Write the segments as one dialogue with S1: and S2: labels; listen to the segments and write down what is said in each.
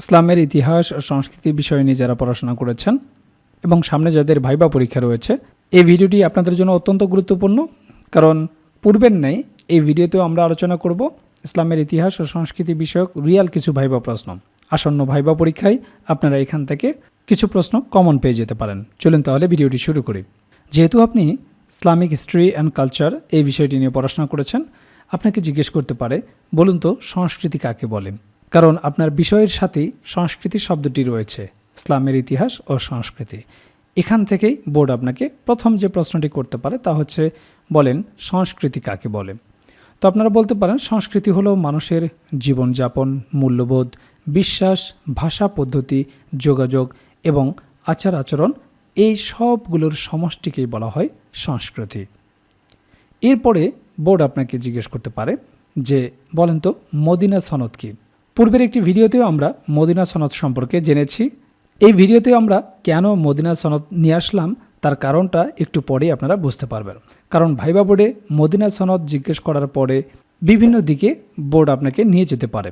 S1: ইসলামের ইতিহাস ও সংস্কৃতি বিষয় নিয়ে যারা পড়াশোনা করেছেন এবং সামনে যাদের ভাইবা পরীক্ষা রয়েছে, এই ভিডিওটি আপনাদের জন্য অত্যন্ত গুরুত্বপূর্ণ। কারণ পূর্বের নেই এই ভিডিওতেও আমরা আলোচনা করব ইসলামের ইতিহাস ও সংস্কৃতি বিষয়ক রিয়াল কিছু ভাইবা প্রশ্ন। আসন্ন ভাইবা পরীক্ষায় আপনারা এখান থেকে কিছু প্রশ্ন কমন পেয়ে যেতে পারেন। চলুন তাহলে ভিডিওটি শুরু করি। যেহেতু আপনি ইসলামিক হিস্ট্রি অ্যান্ড কালচার এই বিষয়টি নিয়ে পড়াশোনা করেছেন, আপনাকে জিজ্ঞেস করতে পারে, বলুন তো সংস্কৃতি কাকে বলে? কারণ আপনার বিষয়ের সাথেই সংস্কৃতি শব্দটি রয়েছে, ইসলামের ইতিহাস ও সংস্কৃতি। এখান থেকেই বোর্ড আপনাকে প্রথম যে প্রশ্নটি করতে পারে তা হচ্ছে, বলেন সংস্কৃতি কাকে বলে? তো আপনারা বলতে পারেন, সংস্কৃতি হলো মানুষের জীবনযাপন, মূল্যবোধ, বিশ্বাস, ভাষা পদ্ধতি, যোগাযোগ এবং আচার আচরণ, এই সবগুলোর সমষ্টিকেই বলা হয় সংস্কৃতি। এরপরে বোর্ড আপনাকে জিজ্ঞেস করতে পারে যে, বলেন তো মদিনা সনদ কি? পূর্বের একটি ভিডিওতেও আমরা মদিনা সনদ সম্পর্কে জেনেছি। এই ভিডিওতে আমরা কেন মদিনা সনদ নিয়ে আসলাম, তার কারণটা একটু পরেই আপনারা বুঝতে পারবেন। কারণ ভাইবা বোর্ডে মদিনা সনদ জিজ্ঞেস করার পরে বিভিন্ন দিকে বোর্ড আপনাকে নিয়ে যেতে পারে।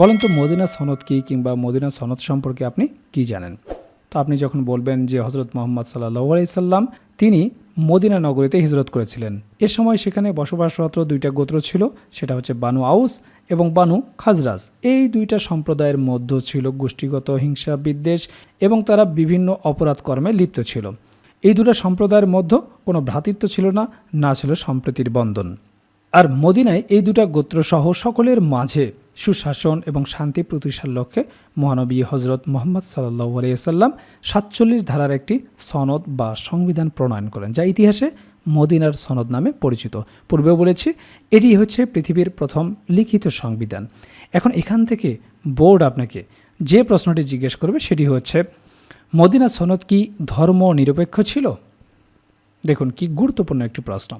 S1: বলেন তো মদিনা সনদ কী কিংবা মদিনা সনদ সম্পর্কে আপনি কি জানেন? তো আপনি যখন বলবেন যে হজরত মোহাম্মদ সাল্লাহ আলাইসাল্লাম তিনি মদিনা নগরীতে হিজরত করেছিলেন। এ সময় সেখানে বসবাসরত দুইটা গোত্র ছিল, সেটা হচ্ছে বানু আউস এবং বানু খাজরাজ। এই দুইটা সম্প্রদায়ের মধ্যে ছিল গোষ্ঠীগত হিংসা বিদ্বেষ এবং তারা বিভিন্ন অপরাধ কর্মে লিপ্ত ছিল। এই দুটো সম্প্রদায়ের মধ্যে কোনো ভ্রাতৃত্ব ছিল না না ছিল সম্প্রীতির বন্ধন। আর মদিনায় এই দুটা গোত্রসহ সকলের মাঝে সুশাসন এবং শান্তি প্রতিষ্ঠার লক্ষ্যে মহানবী হজরত মোহাম্মদ সাল্লাহ আলিয়াল্লাম সাতচল্লিশ ধারার একটি সনদ বা সংবিধান প্রণয়ন করেন, যা ইতিহাসে মদিনার সনদ নামে পরিচিত। পূর্বেও বলেছি, এটি হচ্ছে পৃথিবীর প্রথম লিখিত সংবিধান। এখন এখান থেকে বোর্ড আপনাকে যে প্রশ্নটি জিজ্ঞেস করবে সেটি হচ্ছে মদিনা সনদ কি ধর্ম নিরপেক্ষ ছিল? দেখুন, কি গুরুত্বপূর্ণ একটি প্রশ্ন।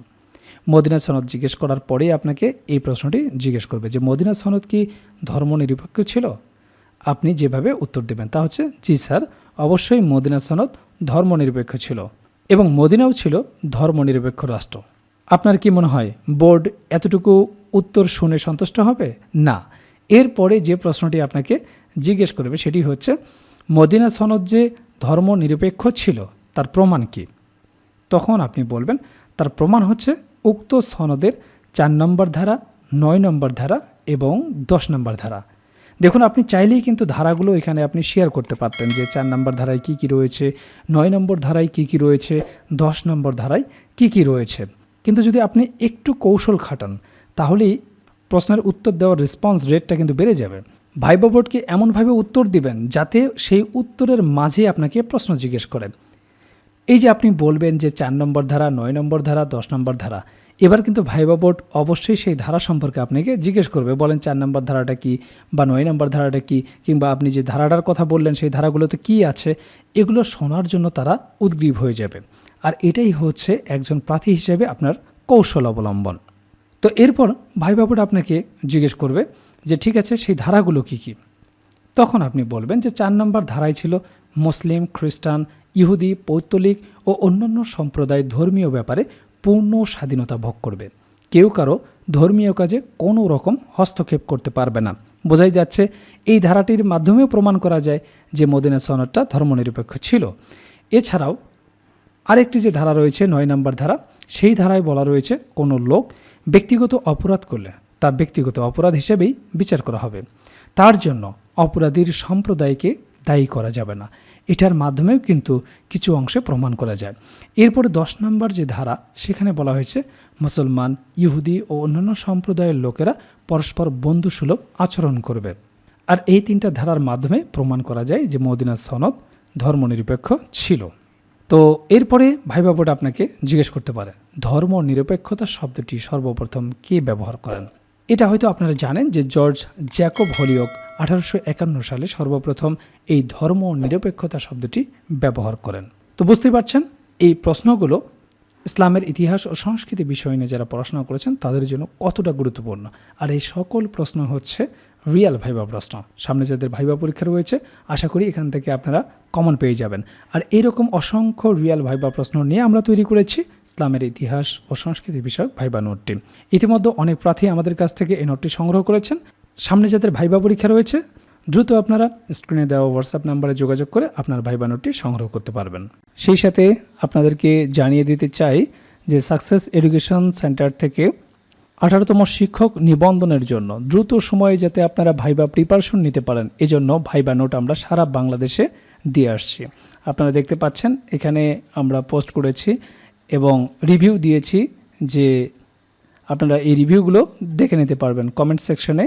S1: মদিনা সনদ জিজ্ঞেস করার পরেই আপনাকে এই প্রশ্নটি জিজ্ঞেস করবে যে, মদিনা সনদ কি ধর্ম নিরপেক্ষ ছিল? আপনি যেভাবে উত্তর দেবেন তা হচ্ছে, জি স্যার, অবশ্যই মদিনা সনদ ধর্ম নিরপেক্ষ ছিল এবং মদিনাও ছিল ধর্ম নিরপেক্ষ রাষ্ট্র। আপনার কি মনে হয়, বোর্ড এতটুকু উত্তর শুনে সন্তুষ্ট হবে? না। এরপরে যে প্রশ্নটি আপনাকে জিজ্ঞেস করবে সেটি হচ্ছে, মদিনা সনদ যে ধর্ম নিরপেক্ষ ছিল, তার প্রমাণ কি? তখন আপনি বলবেন, তার প্রমাণ হচ্ছে উক্ত সনদের চার নম্বর ধারা, নয় নম্বর ধারা এবং দশ নম্বর ধারা। দেখুন, আপনি চাইলেই কিন্তু ধারাগুলো এখানে আপনি শেয়ার করতে পারতেন যে চার নম্বর ধারায় কী কী রয়েছে, নয় নম্বর ধারায় কী কী রয়েছে, দশ নম্বর ধারায় কী কী রয়েছে। কিন্তু যদি আপনি একটু কৌশল খাটান, তাহলেই প্রশ্নের উত্তর দেওয়ার রেসপন্স রেটটা কিন্তু বেড়ে যাবে। ভাইবা বোর্ডকে এমনভাবে উত্তর দিবেন যাতে সেই উত্তরের মাঝে আপনাকে প্রশ্ন জিজ্ঞেস করেন এই যে আপনি বলবেন যে চার নম্বর ধারা, নয় নম্বর ধারা, দশ নম্বর ধারা, এবার কিন্তু ভাইবা বোর্ড অবশ্যই সেই ধারা সম্পর্কে আপনাকে জিজ্ঞেস করবে। বলেন চার নম্বর ধারাটা কি বা নয় নম্বর ধারাটা কি, কিংবা আপনি যে ধারাটার কথা বললেন সেই ধারাগুলোতে কি আছে, এগুলো শোনার জন্য তারা উদ্গ্রীব হয়ে যাবে। আর এটাই হচ্ছে একজন প্রার্থী হিসেবে আপনার কৌশল অবলম্বন। তো এরপর ভাইবা বোর্ড আপনাকে জিজ্ঞেস করবে যে ঠিক আছে, সেই ধারাগুলো কি কি? তখন আপনি বলবেন যে চার নম্বর ধারায় ছিল মুসলিম, খ্রিস্টান ইহুদি, পৌত্তলিক ও অন্যান্য সম্প্রদায় ধর্মীয় ব্যাপারে পূর্ণ স্বাধীনতা ভোগ করবে। কেউ কারও ধর্মীয় কাজে কোনো রকম হস্তক্ষেপ করতে পারবে না। বোঝাই যাচ্ছে, এই ধারাটির মাধ্যমেও প্রমাণ করা যায় যে মদিনা সনদটা ধর্মনিরপেক্ষ ছিল। এছাড়াও আরেকটি যে ধারা রয়েছে, নয় নম্বর ধারা, সেই ধারায় বলা রয়েছে, কোনো লোক ব্যক্তিগত অপরাধ করলে তা ব্যক্তিগত অপরাধ হিসেবেই বিচার করা হবে। তার জন্য অপরাধীর সম্প্রদায়কে দায়ী করা যাবে না। এটার মাধ্যমেও কিন্তু কিছু অংশে প্রমাণ করা যায়। এরপরে দশ নম্বর যে ধারা, সেখানে বলা হয়েছে মুসলমান, ইহুদি ও অন্যান্য সম্প্রদায়ের লোকেরা পরস্পর বন্ধুসুলভ আচরণ করবে। আর এই তিনটা ধারার মাধ্যমে প্রমাণ করা যায় যে মদিনা সনদ ধর্মনিরপেক্ষ ছিল। তো এরপরে ভাইবা বোর্ড আপনাকে জিজ্ঞেস করতে পারে ধর্ম নিরপেক্ষতা শব্দটি সর্বপ্রথম কে ব্যবহার করেন? এটা হয়তো আপনারা জানেন যে জর্জ জ্যাকব হলিওক আঠারোশো একান্ন সালে সর্বপ্রথম এই ধর্ম নিরপেক্ষতা শব্দটি ব্যবহার করেন। তো বুঝতে পারছেন, এই প্রশ্নগুলো ইসলামের ইতিহাস ও সংস্কৃতি বিষয় নিয়ে যারা পড়াশোনা করেছেন, তাদের জন্য কতটা গুরুত্বপূর্ণ? আর এই সকল প্রশ্ন হচ্ছে রিয়াল ভাইবা প্রশ্ন। সামনে যাদের ভাইবা পরীক্ষা রয়েছে, আশা করি এখান থেকে আপনারা কমন পেয়ে যাবেন। আর এরকম অসংখ্য রিয়াল ভাইবা প্রশ্ন নিয়ে আমরা তৈরি করেছি ইসলামের ইতিহাস ও সংস্কৃতি বিষয়ক ভাইবা নোটটি। ইতিমধ্যে অনেক প্রার্থী আমাদের কাছ থেকে এই নোটটি সংগ্রহ করেছেন। সামনে যাদের ভাইবা পরীক্ষা রয়েছে, দ্রুত আপনারা স্ক্রিনে দেওয়া হোয়াটসঅ্যাপ নাম্বারে যোগাযোগ করে আপনার ভাইবা নোটটি সংগ্রহ করতে পারবেন। সেই সাথে আপনাদেরকে জানিয়ে দিতে চাই যে সাকসেস এডুকেশন সেন্টার থেকে আঠারোতম শিক্ষক নিবন্ধনের জন্য দ্রুত সময়ে যাতে আপনারা ভাইবা প্রিপারেশন নিতে পারেন, এজন্য ভাইবা নোট আমরা সারা বাংলাদেশে দিয়ে আসছি। আপনারা দেখতে পাচ্ছেন, এখানে আমরা পোস্ট করেছি এবং রিভিউ দিয়েছি যে আপনারা এই রিভিউগুলো দেখে নিতে পারবেন। কমেন্ট সেকশনে